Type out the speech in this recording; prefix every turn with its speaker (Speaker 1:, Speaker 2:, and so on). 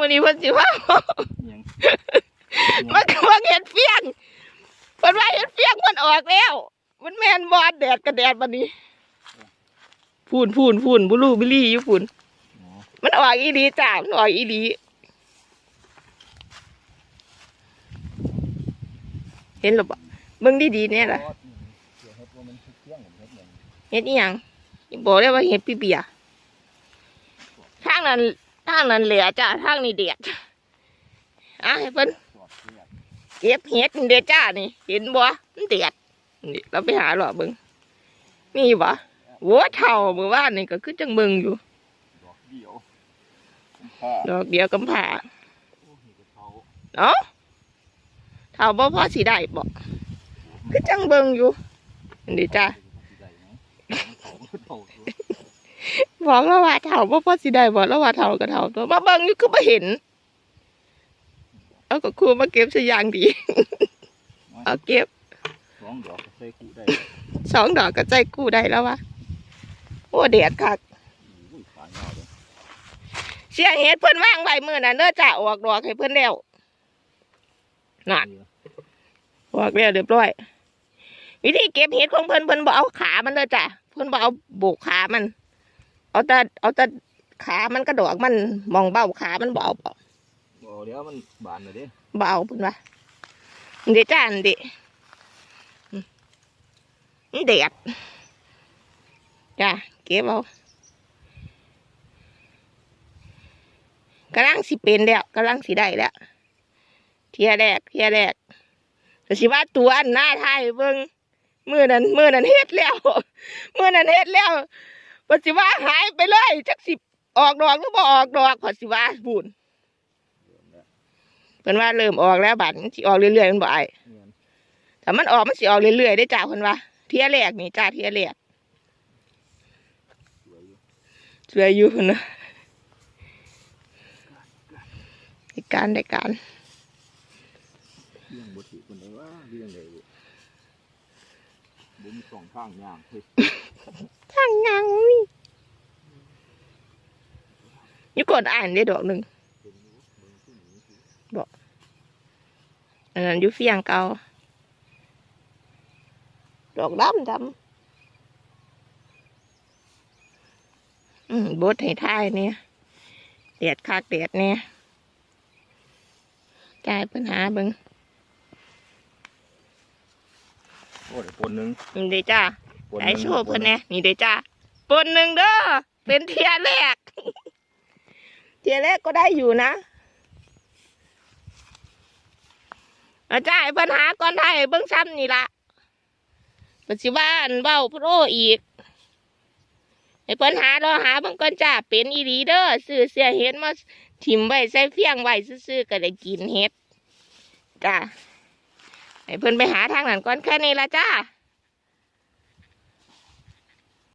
Speaker 1: มื้อนี้เพิ่นสิว่า
Speaker 2: ยัง
Speaker 1: มันก็ว่าเห็ดเฟียงเพิ่นว่าเห็ดเฟียงมันออกแล้ว มันแม่นบอดแดดกับแดดบัดนี้พูนพูนพูนบุลูบิลี่อยู่พูน
Speaker 2: อ๋อ
Speaker 1: มันออกอีดีจ้ามันออกอีดีเห็นหรือเปล่าเบิ่งดีๆเนี่ยล่ะ
Speaker 2: เดี๋ยวเฮ็ดว่ามันเที่ยงผมเฮ็ดหยัง
Speaker 1: เห็ดอีหยังบอกเลยว่าเห็ดปีเปียทางนั้น ทางนั้นเหลือจ้าทางนี้เดียดอะให้เพิ่น
Speaker 2: สอดเลือด
Speaker 1: เก็บเห็ดนี่เด้อจ้านี่ เห็นบ่มันเดียดนี่เราไปหาหรอเบิ่งมีบ่โว้เท่าเมื่อวานนี่ก็คือจังเบิ่งอยู่
Speaker 2: ดอกเดียวผมผ้า
Speaker 1: ดอกเดียวกำผ่า
Speaker 2: โอ้เห็ดกระเพรา
Speaker 1: เนาะเท่าบ่พอสิได้บ่คือจังเบิ่งอยู่นี่จ้า บอกแล้วว่าเท่าบ่พอสิได้บ่แล้วว่าเท่าก็เท่าตัวมาเบิ่งอยู่คือบ่เห็น เอาก็ครูมาเก็บซะอย่างดี เอาเก็บ
Speaker 2: สองดอกก็ใส่คู่ได้
Speaker 1: สองดอกก็ใจกู้ได้แล้ววะโอ้เดียดคัก
Speaker 2: อุ้ยฝาเงาเลย
Speaker 1: เสียเห็ดเพิ่นว่างไว้มื้อนั้นเด้อจ้าออกดอกให้เพิ่นแล้วน่ะออกแล้วเรียบร้อยวิธีเก็บเห็ดของเพิ่นเพิ่นบ่เอาขามันเด้อจ้าเพิ่นบ่เอาโบกขามัน เอาแต่เอาแต่ขามันกระดอกมันมองเบ้าขามันบ่เอาบ่
Speaker 2: บ่เดี๋ยวมันบานเลยเด้
Speaker 1: บ่เอาเพิ่นว่าเดี๋ยวจ้าอันเดะอืมมันเด็ดจ้าเก็บเอากำลังสิเป็นแล้วกำลังสิได้แล้วเทียแรกเทียแรกแต่สิว่าตัวอันหน้าไทยเบิ่งมือนั้นมือนั้นเฮ็ดแล้วมือนั้นเฮ็ดแล้ว ปัจสิว่าหายไปเลยจักสิบออกดอกหรือบ่ออกดอกปัจสิว่าบุญเพิ่นว่าเริ่มออกแล้วบัดมันสิออกเรื่อยๆมันบ่ไอาย
Speaker 2: เนียน
Speaker 1: ถ้ามันออกมันสิออกเรื่อยๆได้จ้าเพิ่นว่าเทียแรกนี่จ้าเทียแรก
Speaker 2: สวยอยู่
Speaker 1: ช่วยอยู่เพิ่นนะได้การได้การ
Speaker 2: เลี้ยงบ่ถือคนใดว่าเลี้ยงได้บ่บ่มีสองข้างย่างเฮ้
Speaker 1: ทางยางมีอยู่กดอ่านได้ดอกหนึ่ง
Speaker 2: เป็นอยู่เบิ่งขึ้นนี้สิ
Speaker 1: อันนั้นอยู่เฟียงเก่าดอกดำดำอืมบดให้ท้ายเนี่ยเดียดคักเดียดเนี่ยจ่ายปัญหาเบิง
Speaker 2: โอ้เดี๋ยวปนหนึง
Speaker 1: นี่เด้จ้า
Speaker 2: ปนห
Speaker 1: ไอ้
Speaker 2: นึ่ง
Speaker 1: โชว์เพิ่นแน่นี่เด้จ้าปนหนึ่งเด้อเป็นเทียแรก เทียแรกก็ได้อยู่นะอาจารย์ปัญหาก่อนไทยเบิ้งซ้ำนี่ละปัจจุบันเบ้าพระโออีกไอ้ปัญหารอหาเบางก่อนจ้าเป็นอีดีเด้อซื้อเสียเห็ดมาถิ่มไว้ใส่เฟียงไว้ซื่อๆก็ได้กินเห็ดจ้าไอ้เพิ่นไปหาทางนั้นก่อนแค่นี้ละจ้า